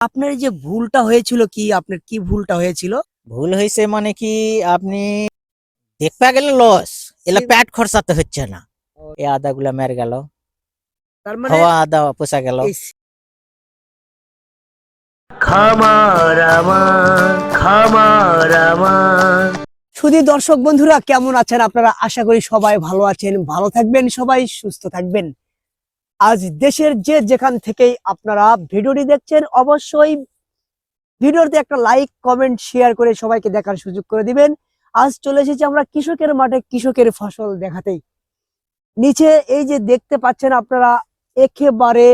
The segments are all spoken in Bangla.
আপনার এই যে ভুলটা হয়েছিল কি? আপনার কি ভুলটা হয়েছিল? ভুল হয়েছে মানে কি আপনি দেখতে গেলে লস এলা প্যাট খরচাতে হচ্ছে না। এই আদা গুলা মেরে গেল। তার মানে হওয়া আদা পোষা গেল। খামার আমার খামার আমার। দর্শক বন্ধুরা কেমন আছেন আপনারা? আশা করি সবাই ভালো আছেন। ভালো থাকবেন সবাই সুস্থ থাকবেন। আজ দেশের যে যেখান থেকেই আপনারা ভিডিওটি দেখছেন, অবশ্যই ভিডিওতে একটা লাইক কমেন্ট শেয়ার করে সবাইকে দেখার সুযোগ করে দিবেন। আজ চলে এসেছি আমরা কৃষকের মাঠে কৃষকের ফসল দেখাতেই। নিচে এই যে দেখতে পাচ্ছেন আপনারা, একেবারে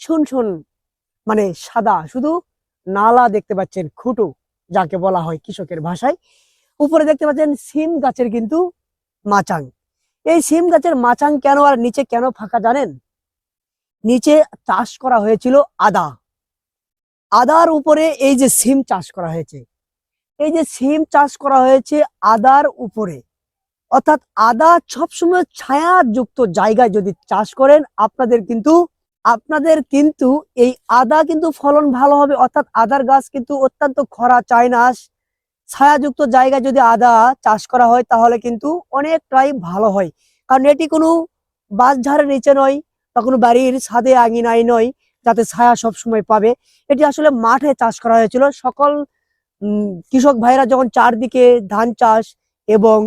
শুন শুন মানে সাদা, শুধু নালা দেখতে পাচ্ছেন, খুঁটু, যাকে বলা হয় কৃষকের ভাষায়। উপরে দেখতে পাচ্ছেন সিম গাছের কিন্তু মাচাং। এই সিম গাছের মাচাং কেন আর নিচে কেন ফাঁকা জানেন? নিচে চাষ করা হয়েছিল আদা। আদার উপরে এই যে সিম চাষ করা হয়েছে। এই যে সিম চাষ করা হয়েছে আদার উপরে। অর্থাৎ আদা সবসময় ছায়াযুক্ত জায়গায় যদি চাষ করেন, আপনাদের কিন্তু আপনাদের কিন্তু এই আদা কিন্তু ফলন ভালো হবে। অর্থাৎ আদার গাছ কিন্তু অত্যন্ত খরা চায় না ছায়াযুক্ত জায়গায় যদি আদা চাষ করা হয়, তাহলে কিন্তু অনেকটাই ভালো হয়। কারণ এটি কোনো বাঁশঝাড়ের নিচে নয়। বা কোনো বাড়ির ছাদে আঙিনায় নয়, যাতে ছায়া সব সময় পাবে। এটি আসলে মাঠে চাষ করা হয়েছিল। সকল কৃষক ভাইরা যখন চারদিকে ধান চাষ এবং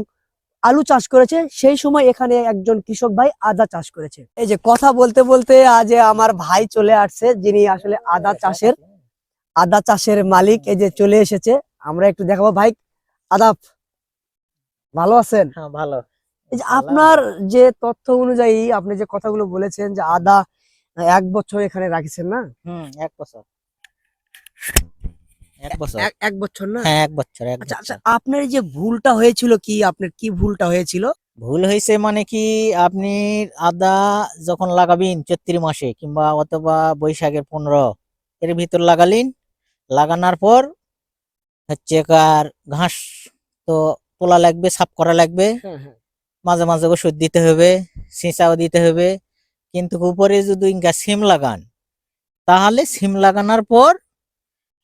আলু চাষ করেছে, সেই সময় এখানে একজন কৃষক ভাই আদা চাষ করেছে। এই যে কথা বলতে বলতে আজ আমার ভাই চলে আসছে, যিনি আসলে আদা চাষের আদা চাষের মালিক। এই যে চলে এসেছে। আমরা একটু দেখাবো ভাই। আদাব, ভালো আছেন? হ্যাঁ ভালো। এই যে আপনার যে তথ্য অনুযায়ী আপনি যে কথাগুলো বলেছেন যে আদা এক বছর এখানে রাখছেন না? হুম এক বছর। এক বছর। এক- এক বছর না? হ্যাঁ এক বছর এক আচ্ছা আচ্ছা আপনার যে ভুলটা হয়েছিল কি? আপনার কি ভুলটা হয়েছিল? ভুল হয়েছে মানে কি আপনি আদা যখন লাগাবেন চৈত্রি মাসে কিংবা অথবা বৈশাখের পনেরো এর ভিতর লাগালেন লাগানোর পর হচ্ছে কার ঘাস তো তোলা লাগবে সাফ করা লাগবে। হ্যাঁ হ্যাঁ। মাঝে মাঝে ওষুধ দিতে হবে সিঁচাও দিতে হবে। কিন্তু উপরে যদি ইনকা সিম লাগান তাহলে সিম লাগানোর পর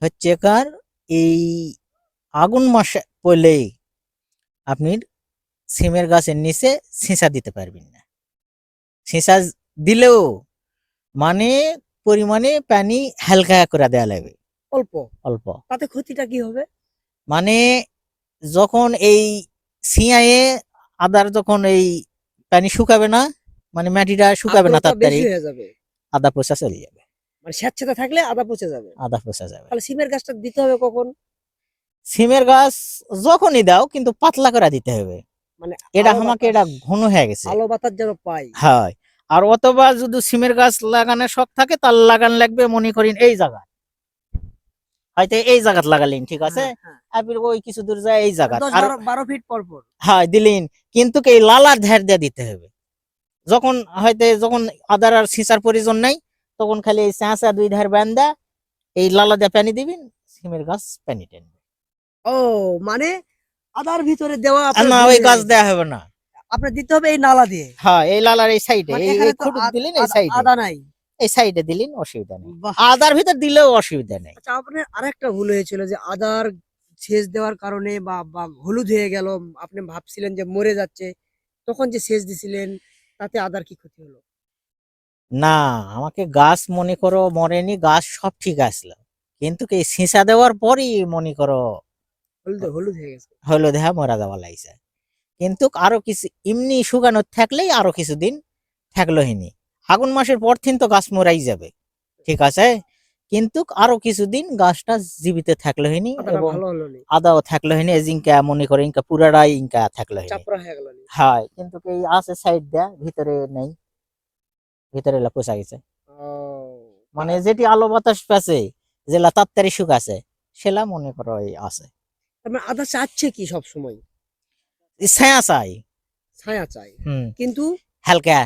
হচ্ছে কার এই আগুন মাসে পড়লেই আপনি সিমের গাছের নিচে সিঁচা দিতে পারবেন না। সিঁচা দিলেও মানে পরিমাণে পানি হালকা করে দেওয়া লাগবে। অল্প? অল্প। তাতে ক্ষতিটা কি হবে? মানে যখন এই সিঁয়ায়ে আদার যখন এই পানি শুকাবে না মানে মাটিটা শুকাবে না তাড়াতাড়ি আদা পচা চলে যাবে। মানে স্যাঁতস্যাঁতে থাকলে আদা পচে যাবে। আদা পচা যাবে। তাহলে সিমের গাছটা দিতে হবে কখন? সিমের গাছ যখনই দাও কিন্তু পাতলা করে দিতে হবে। মানে এটা আমাকে এটা ঘন হয়ে গেছে। আলো বাতাস যেন পাই। হয়। আর অথবা যদি সিমের গাছ লাগানোর শখ থাকে তার লাগান লাগবে মনে করেন এই জায়গা হয়তো এই জায়গাত লাগালেন ঠিক আছে? হ্যাঁ, হ্যাঁ। আপনি ওই কিছু দূর যায় এই জায়গা আর বারো- ফিট পর পর। হ্যাঁ দিলেন। কিন্তু এই লালার ধ্যার দিয়ে দিতে হবে। যখন হয়তো যখন আদার আর সিঁচার প্রয়োজন নাই তখন খালি এই চাঁচা দুই ধার বান্ধা এই লালা দিয়ে পানি দিবেন সিমের গাছ পানি টেনবে ও মানে আদার ভিতরে দেওয়া না ওই গাছ। দেওয়া হবে না। আপনার দিতে হবে এই নালা দিয়ে। হ্যাঁ এই লালার এই সাইডে মানে এই খুঁটুক দিলেন এই সাইডে। আদা নাই। এই সাইডে দিলেন অসুবিধা নেই। আদার ভিতর দিলেও অসুবিধা নেই। আচ্ছা আপনার আরেকটা ভুল হয়েছিল যে আদার সেচ দেওয়ার কারণে বা বা হলুদ হয়ে গেল আপনি ভাবছিলেন যে মরে যাচ্ছে তখন যে সেচ দিছিলেন তাতে আদার কি ক্ষতি হলো? না আমাকে গাছ মনে করো মরেনি গাছ সব ঠিক আসলো। কিন্তু এই সিঁচা দেওয়ার পরই মনে করো হলুদ হলুদ হয়ে গেছে। হলো দেহা মরা দেওয়া লাগছে। কিন্তু আরও কিছু এমনি শুকানো থাকলেই আরও কিছুদিন থাকল হিনি। আগুন মাসের পর দিন তো গাছ মরাই যাবে। ঠিক আছে? কিন্তু আরও কিছুদিন গাছটা জীবিত থাকল হয়নি এবং আদাও থাকল হিনি জিঙ্কা মনে করে ইনকা পুরাটাই ইনকা থাকল চাপড়া হয়ে কিন্তু এই আছে সাইড দেয়া ভিতরে নেই। ভিতরে পোষা গেছে। মানে যেটি আলো বাতাস পেছে যেলা তাড়াতাড়ি আছে সেলা মনে করো এই আছে। মানে আদা চাচ্ছে কি সব সময় ছায়া চাই। ছায়া চাই। কিন্তু হালকা।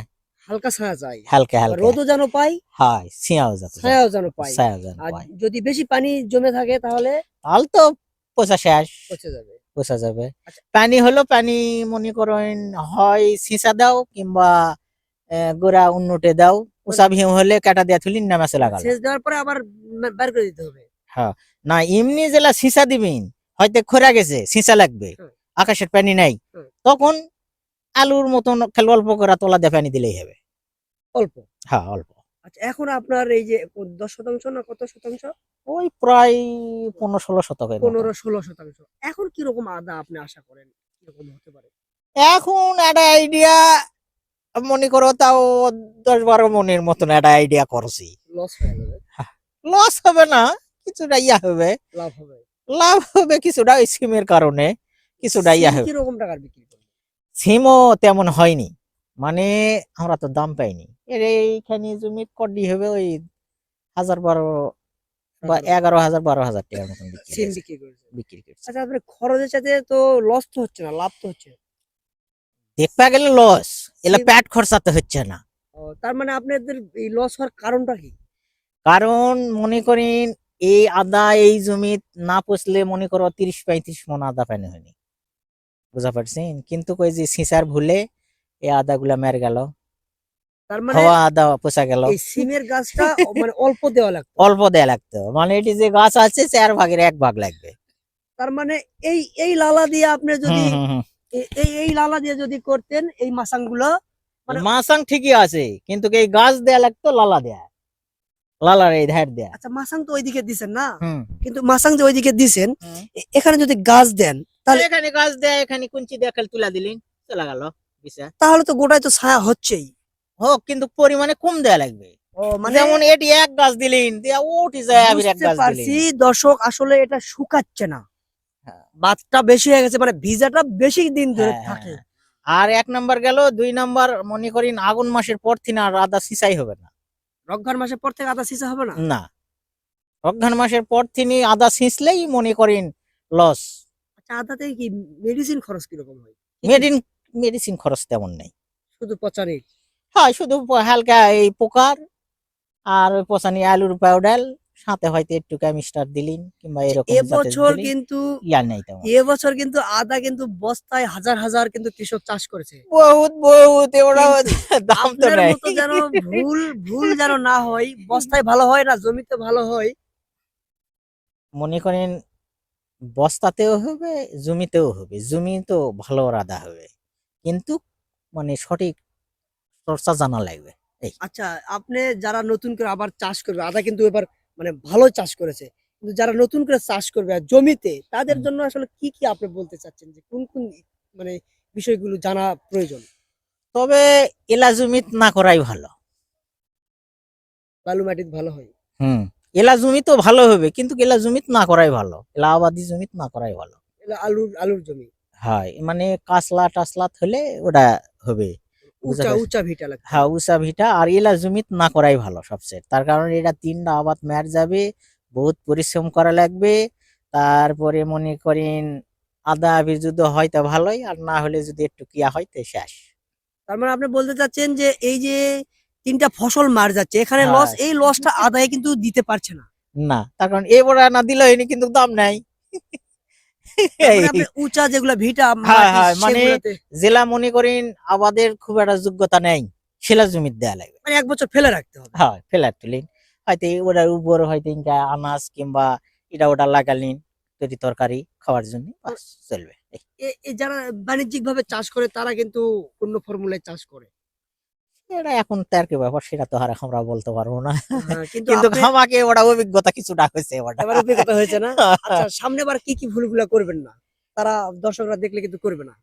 হালকা ছায়া চাই হালকা হালকা। রোদও যেন পাই হয় ছিয়াও যাতে ছায়াও যেন পাই। ছায়া যেন আর যদি বেশি পানি জমে থাকে তাহলে? তাহলে তো পোষা শেষ। পচে যাবে। পোষা যাবে। আচ্ছা। পানি হলো পানি মনে করেন হয় সিসা দাও কিংবা গোড়া উন্নটে দাও। উষা ভিউ হলে কাটা দিয়া থুলি নামাসে লাগালো। সেচ দেওয়ার পরে আবার বের করে দিতে হবে। হ্যাঁ। না এমনি যেলা সিসা দিবেন হয়তো খোরা গেছে সিসা লাগবে। আকাশের পানি নাই। তখন আলুর মতন খেলে অল্প করে তোলা দিয়ে পানি দিলেই হবে। অল্প? হ্যাঁ অল্প। আচ্ছা এখন আপনার এই যে দশ শতাংশ না কত শতাংশ? ওই প্রায় পনেরো ষোলো শতকের মতো। পনেরো ষোলো শতাংশ। এখন কীরকম আদা আপনি আশা করেন? কীরকম হতে পারে? এখন একটা আইডিয়া মনে করো তাও দশ বারো মনের মতন একটা আইডিয়া করছি। লস হয়ে যাবে। লস হবে না কিছুটা ইয়া হবে। লাভ হবে। লাভ হবে কিছুটা স্কিমের কারণে কিছুটা ইয়া হবে। কীরকম টাকার বিক্রি করবে সিমও তেমন হয়নি। মানে আমরা তো দাম পাইনি। এর এইখানে জমি কডি হবে ওই হাজার বারো বা এগারো হাজার বারো হাজার টাকার মতন বিক্রি বিক্রি করছে। আচ্ছা আপনার খরচের সাথে তো লস তো হচ্ছে না লাভ তো হচ্ছে দেখবা গেলে লস এলা প্যাট খরচাতে হচ্ছে না। তার মানে আপনাদের এই লস হওয়ার কারণটা কি? কারণ মনে করেন এই আদা এই জমি না পচলে মনে করো তিরিশ পঁয়ত্রিশ মন আদা পানি হয়নি। বুঝা পারছেন কিন্তু কই যে সিসার ভুলে এই আদা গুলা মেরে গেল। তার মানে আদা গেল। এই সিমের গাছটা মানে অল্প দেওয়া লাগতো। অল্প দেয়া লাগতো। মানে এটি যে গাছ আছে চার ভাগের এক ভাগ লাগবে। তার মানে এই এই লালা দিয়ে আপনি যদি এই এই লালা দিয়ে যদি করতেন এই মানে- মাসাং ঠিকই আছে কিন্তু এই গাছ দেয়া লাগতো লালা দেয়া। লালার এই ধার দেয়া। আচ্ছা মাসাং তো ওইদিকে দিছেন না? কিন্তু মাসাং যে ওইদিকে দিছেন এখানে যদি গাছ দেন তাহলে- এখানে গাছ দেয়া এখানে কুঞ্চি দেয়া খালি তুলা দিলেন চলে গেল বিষয়। তাহলে তো গোটায় তো ছায়া হচ্ছেই। হোক কিন্তু পরিমাণে কম দেয়া লাগবে। ও মানে যেমন এটি এক গাছ দিলেন দিয়া ওটি যায় আবার এক গাছ দিলেন। দর্শক আসলে এটা শুকাচ্ছে না। হ্যাঁ। বাতটা বেশি হয়ে গেছে মানে ভিজাটা বেশি দিন ধরে হ্যাঁ, থাকে। হ্যাঁ। আর এক নাম্বার গেল দুই নাম্বার মনে করেন আগুন মাসের পর থেকে আর আদা সিসাই হবে না। রক্ষার মাসের পর থেকে আদা সিসা হবে না? না। অঘ্রান মাসের পর থেকে আদা সিঁচলেই মনে করেন লস আচ্ছা আদাতে কি মেডিসিন খরচ কীরকম হয়? মেডিন মেডিসিন খরচ তেমন নেই। শুধু পচারি? হয় শুধু হালকা এই পোকার আর পচানি আলুর পাউডার সাথে হয়তো একটু কেমিস্টার দিলেন কিংবা এরকম জাতের এবছর। কিন্তু ইয়া নেই তেমন। এবছর কিন্তু আদা কিন্তু বস্তায় হাজার হাজার কিন্তু কৃষক চাষ করেছে। বহুত বহুত এগুলো দাম তো নাই। যেন ভুল ভুল যেন না হয় বস্তায় ভালো হয় না জমিতে ভালো হয়। মনে করেন বস্তাতেও হবে জমিতেও হবে। জমি তো ভালো রাদা হবে। কিন্তু মানে সঠিক চর্চা জানা লাগবে। আচ্ছা আপনি যারা নতুন করে আবার চাষ করবে আদা কিন্তু এবার মানে ভালো চাষ করেছে। কিন্তু যারা নতুন করে চাষ করবে জমিতে তাদের জন্য আসলে কি কি আপনি বলতে চাচ্ছেন? যে কোন কোন মানে বিষয়গুলো জানা প্রয়োজন? তবে এলা জমিত না করাই ভালো। বালু মাটিতে ভালো হয়। হুম। এলা জমি তো ভালো হবে কিন্তু এলা জমিত না করাই ভালো। এলা আবাদি জমিত না করাই ভালো। আলুর আলুর জমি? হয় মানে কাসলা টাসলাত হলে ওটা হবে। হ্যাঁ উষা ভিটা আর এলা জমিত না করাই ভালো সবচেয়ে। তার কারণ এটা তিনটা আবাদ মের যাবে বহুত পরিশ্রম করা লাগবে তারপরে মনে করেন আদা আবির যদি হয় তা ভালোই আর না হলে যদি একটু কিয়া হয় তো শেষ। তার মানে আপনি বলতে চাচ্ছেন যে এই যে তিনটা ফসল মার যাচ্ছে। এখানে হ্যাঁ। লস এই লসটা আদায় কিন্তু দিতে পারছে না। না তার কারণ এবার না দিলে এনে কিন্তু দাম নাই। উঁচা যেগুলা ভিটা হ্যাঁ, হ্যাঁ, মানে- জেলা মনে করেন আবাদের খুব একটা যোগ্যতা নেই। সেলা জমির দেয়া লাগবে। মানে এক বছর ফেলে রাখতে হবে। হ্যাঁ ফেলার তুলিন হয়তো ওটার উপর হয়তো ইনকা আনাজ কিংবা এটা ওটা লাগালিন তৈরি তরকারি খাওয়ার জন্য চলবে। যারা বাণিজ্যিক ভাবে চাষ করে তারা কিন্তু অন্য ফর্মুলায় চাষ করে। এটা এখন তার কি ব্যাপার সেটা তো আর আমরা বলতে পারব না। হ্যাঁ, কিন্তু আমাকে ওটা অভিজ্ঞতা কিছুটা হয়েছে ওটা অভিজ্ঞতা হয়েছে না? আচ্ছা সামনে বার কি কি ভুলগুলা করবেন না? তারা দর্শকরা দেখলে কিন্তু করবে না।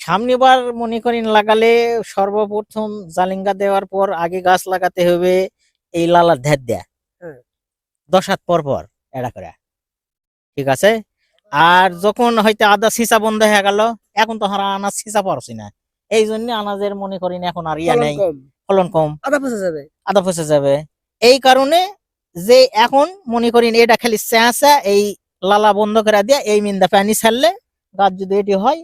সামনেবার মনে করেন লাগালে সর্বপ্রথম জালিঙ্গা দেওয়ার পর আগে গাছ লাগাতে হবে এই লালার ধ্যার দেয়া। হ্যাঁ। দশ হাত পর পর এটা করে ঠিক আছে? আর যখন হয়তো আদা সিসা বন্ধ হয়ে গেল এখন তো হারা আনা সিসা পারছি না। এই জন্য আনাজের মনে করেন এখন আর ইয়া নেই। ফলন কম। আদা পচে যাবে। আদা ফসে যাবে। এই কারণে যে এখন মনে করেন এটা খালি চেঁচা এই লালা বন্ধ করে দিয়ে এই মিন্দা পানি ছাড়লে গাছ যদি এটি হয়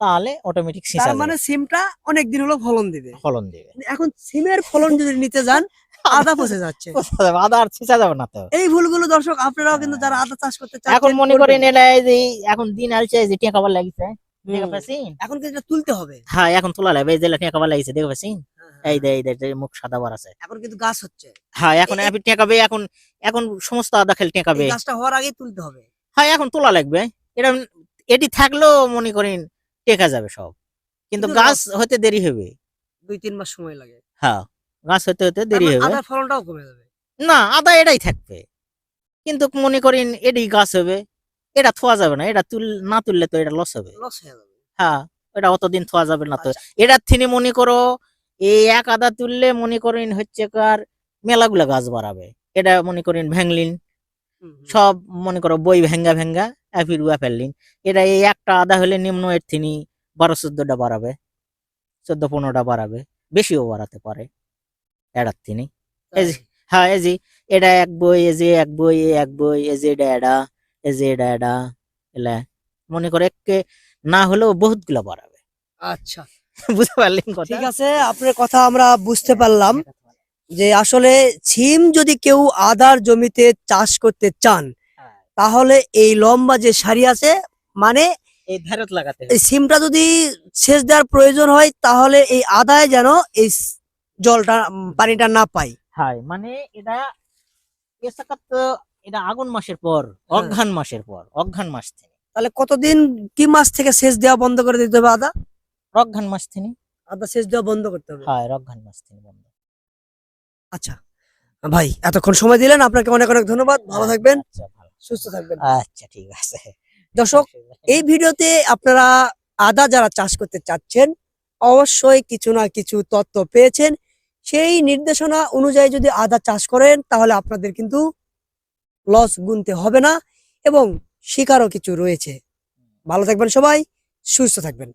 তাহলে অটোমেটিক সিসা তার মানে সিমটা অনেক দিন হলো ফলন দিবে। ফলন দেবে। এখন সিমের ফলন যদি নিতে যান আদা পচে যাচ্ছে। আদা আর সিসা যাবে না তো। এই ভুলগুলো দর্শক আপনারাও কিন্তু যারা আদা চাষ করতে চাচ্ছেন এখন মনে। করেন এটা এই যে এখন দিন আলছে যে টিয়া খাবার লাগিছে দেখে পাচ্ছেন এখন কিন্তু এটা তুলতে হবে। হ্যাঁ এখন তোলা লাগবে। এই যে টেকা লাগিয়েছে দেখে পাচ্ছেন এই দে এই দে মুখ সাদা বার আছে। এখন কিন্তু গাছ হচ্ছে। হ্যাঁ এখন এ- আপনি টেকাবে এখন এখন সমস্ত আদা খেল টেকাবে। গাছটা হওয়ার আগেই তুলতে হবে। হ্যাঁ এখন তোলা লাগবে। এটা এটি থাকলেও মনে করেন টেকা যাবে সব। কিন্তু গাছ হতে দেরি হবে। দুই তিন মাস সময় লাগে। হ্যাঁ গাছ হতে হতে দেরি হবে। আদার ফলনটাও কমে যাবে। না আদা এটাই থাকবে। কিন্তু মনে করেন এটাই গাছ হবে। এটা থোয়া যাবে না এটা তুল না তুললে তো এটা লস হবে। লস হয়ে যাবে। হ্যাঁ এটা অতদিন থোয়া যাবে না তো। আচ্ছা। এটার থিনি মনে করো এই এক আদা তুললে মনে করেন হচ্ছে কার মেলাগুলা গাছ বাড়াবে। এটা মনে করেন ভ্যাংলিন। সব মনে করো বই ভেঙ্গা ভেঙ্গা অ্যাপির ফেললিন। এটা এই একটা আদা হলে নিম্ন এর থিনি বারো চোদ্দটা বাড়াবে চোদ্দ পনেরোটা বাড়াবে বেশিও বাড়াতে পারে এটার থিনি হ্যাঁ এই যে এটা এক বই যে এক বই এ এক বই যে এটা। এলা মনে করে একে না হলেও বহুতগুলা বাড়াবে। আচ্ছা। বুঝতে পারলেন কথা? ঠিক আছে আপনার কথা আমরা বুঝতে পারলাম যে আসলে সিম যদি কেউ আদার জমিতে চাষ করতে চান হ্যাঁ, তাহলে এই লম্বা যে সারি আছে মানে এই ধারত লাগাতে এই সিমটা যদি সেচ দেওয়ার প্রয়োজন হয় তাহলে এই আদায় যেন এই জলটা পানিটা না পায়। হ্যাঁ মানে এটা এ সাকাত তো এটা আগুন মাসের পর অঘ্রান মাসের পর অঘ্রান মাস থেকে তাহলে কতদিন কি মাস থেকে সেচ দেওয়া বন্ধ করে দিতে হবে আদা? রঘ্রান মাস থেকে আদা সেচ দেওয়া বন্ধ করতে হবে। হ্যাঁ রঘ্রান মাস থেকে বন্ধ। আচ্ছা ভাই এতক্ষণ সময় দিলেন আপনাকে অনেক অনেক ধন্যবাদ ভালো থাকবেন আচ্ছা সুস্থ থাকবেন। আচ্ছা ঠিক আছে। দর্শক এই ভিডিওতে আপনারা আদা যারা চাষ করতে চাচ্ছেন অবশ্যই কিছু না কিছু তথ্য পেয়েছেন। সেই নির্দেশনা অনুযায়ী যদি আদা চাষ করেন তাহলে আপনাদের কিন্তু লস গুনতে হবে না এবং শিকারও কিছু রয়েছে। ভালো থাকবেন সবাই সুস্থ থাকবেন।